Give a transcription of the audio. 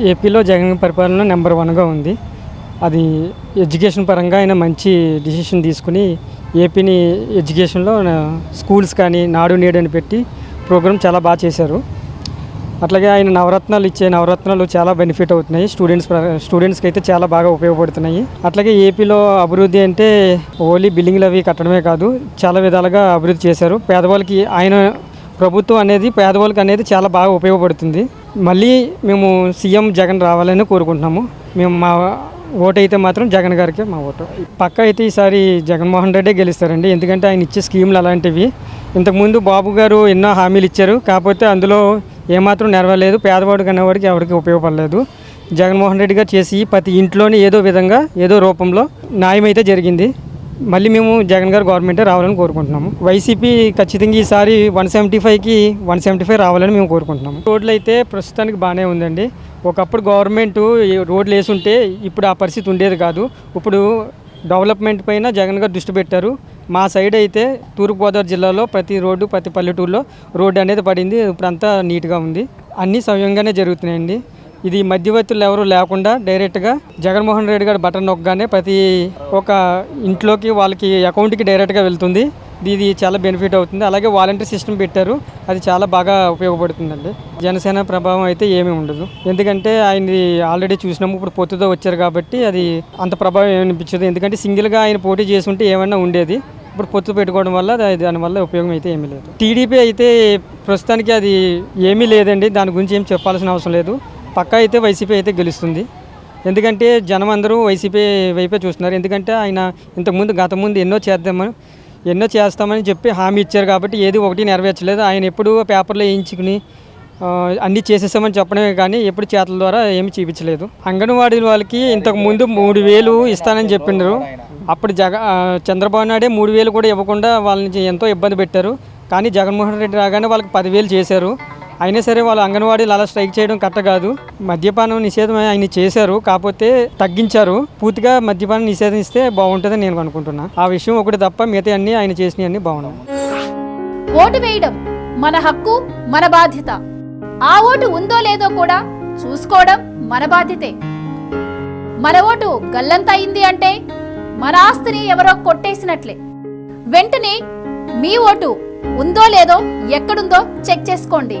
ఏపీలో జగన్ పరిపాలన నెంబర్ వన్గా ఉంది. అది ఎడ్యుకేషన్ పరంగా ఆయన మంచి డిసిషన్ తీసుకుని ఏపీని ఎడ్యుకేషన్లో స్కూల్స్ కానీ నాడు నేడు అని పెట్టి ప్రోగ్రామ్ చాలా బాగా చేశారు. అట్లాగే ఆయన నవరత్నాలు ఇచ్చే నవరత్నాలు చాలా బెనిఫిట్ అవుతున్నాయి. స్టూడెంట్స్ ప్ర- స్టూడెంట్స్కి అయితే చాలా బాగా ఉపయోగపడుతున్నాయి. అట్లాగే ఏపీలో అభివృద్ధి అంటే ఓన్లీ బిల్డింగ్లు అవి కట్టడమే కాదు చాలా విధాలుగా అభివృద్ధి చేశారు. పేదవాళ్ళకి ఆయన ప్రభుత్వం అనేది పేదవాళ్ళకి అనేది చాలా బాగా ఉపయోగపడుతుంది. మళ్ళీ మేము సీఎం జగన్ రావాలని కోరుకుంటున్నాము. మేము మా ఓటు అయితే మాత్రం జగన్ గారికి మా ఓటు. పక్క అయితే ఈసారి జగన్మోహన్ రెడ్డి గెలుస్తారండి. ఎందుకంటే ఆయన ఇచ్చే స్కీములు అలాంటివి. ఇంతకుముందు బాబు గారు ఎన్నో హామీలు ఇచ్చారు. కాకపోతే అందులో ఏమాత్రం నెరవలేదు పేదవాడికి అనేవాడికి ఎవరికి ఉపయోగపడలేదు. జగన్మోహన్ రెడ్డి గారు చేసి ప్రతి ఇంట్లోనే ఏదో విధంగా ఏదో రూపంలో న్యాయం అయితే జరిగింది. మళ్ళీ మేము జగన్ గారు గవర్నమెంటే రావాలని కోరుకుంటున్నాము. వైసీపీ ఖచ్చితంగా ఈసారి వన్ సెవెంటీ ఫైవ్కి వన్ సెవెంటీ ఫైవ్ రావాలని మేము కోరుకుంటున్నాము. రోడ్లు అయితే ప్రస్తుతానికి బాగానే ఉందండి. ఒకప్పుడు గవర్నమెంట్ రోడ్లు వేసుంటే ఇప్పుడు ఆ పరిస్థితి ఉండేది కాదు. ఇప్పుడు డెవలప్మెంట్ పైన జగన్ గారు దృష్టి పెట్టారు. మా సైడ్ అయితే తూర్పుగోదావరి జిల్లాలో ప్రతి రోడ్డు ప్రతి పల్లెటూరులో రోడ్డు అనేది పడింది. ఇప్పుడు అంతా నీట్గా ఉంది. అన్నీ సవ్యంగానే జరుగుతున్నాయండి. ఇది మధ్యవర్తులు ఎవరు లేకుండా డైరెక్ట్గా జగన్మోహన్ రెడ్డి గారు బటన్ నొక్కగానే ప్రతి ఒక ఇంట్లోకి వాళ్ళకి అకౌంట్కి డైరెక్ట్గా వెళ్తుంది. ఇది చాలా బెనిఫిట్ అవుతుంది. అలాగే వాలంటీర్ సిస్టమ్ పెట్టారు. అది చాలా బాగా ఉపయోగపడుతుందండి. జనసేన ప్రభావం అయితే ఏమీ ఉండదు. ఎందుకంటే ఆయనది ఆల్రెడీ చూసినాము. ఇప్పుడు పొత్తుతో వచ్చారు కాబట్టి అది అంత ప్రభావం ఏమనిపించదు ఎందుకంటే సింగిల్గా ఆయన పోటీ చేసుకుంటే ఏమైనా ఏమన్నా ఉండేది. ఇప్పుడు పొత్తు పెట్టుకోవడం వల్ల దానివల్ల ఉపయోగం అయితే ఏమీ లేదు. టీడీపీ అయితే ప్రస్తుతానికి అది ఏమీ లేదండి. దాని గురించి ఏం చెప్పాల్సిన అవసరం లేదు. పక్కా అయితే వైసీపీ అయితే గెలుస్తుంది. ఎందుకంటే జనం అందరూ వైసీపీ వైపే చూస్తున్నారు. ఎందుకంటే ఆయన ఇంతకుముందు గత ముందు ఎన్నో చేద్దామని ఎన్నో చేస్తామని చెప్పి హామీ ఇచ్చారు కాబట్టి ఏది ఒకటి నెరవేర్చలేదు. ఆయన ఎప్పుడు పేపర్లో వేయించుకుని అన్నీ చేసేసామని చెప్పడమే కానీ ఎప్పుడు చేతల ద్వారా ఏమి చూపించలేదు. అంగన్వాడీ వాళ్ళకి ఇంతకు ముందు మూడు వేలు ఇస్తానని చెప్పిండ్రు అప్పుడు జగ చంద్రబాబు నాయుడే మూడు వేలు కూడా ఇవ్వకుండా వాళ్ళని ఎంతో ఇబ్బంది పెట్టారు. కానీ జగన్మోహన్ రెడ్డి రాగానే వాళ్ళకి పదివేలు చేశారు. అయినా సరే వాళ్ళు అంగన్వాడీలు అలా స్ట్రైక్ చేయడం కరెక్ట్ కాదు. మద్యపానం నిషేధం ఆయన చేశారు కాకపోతే తగ్గించారు. పూర్తిగా మద్యపానం నిషేధిస్తే బాగుంటుందని నేను అనుకుంటున్నా. ఆ విషయం ఒకటి తప్ప మిగతా అన్ని ఆయన చేసినవి అన్ని బాగున్నాయి. ఓటు వేయడం మన హక్కు మన బాధ్యత. ఆ ఓటు ఉందో లేదో కూడా చూసుకోవడం మన బాధ్యతే. మన ఓటు గల్లంత అయింది అంటే మన ఆస్తిని ఎవరో కొట్టేసినట్లే. వెంటనే మీ ఓటు ఉందో లేదో ఎక్కడుందో చెక్ చేసుకోండి.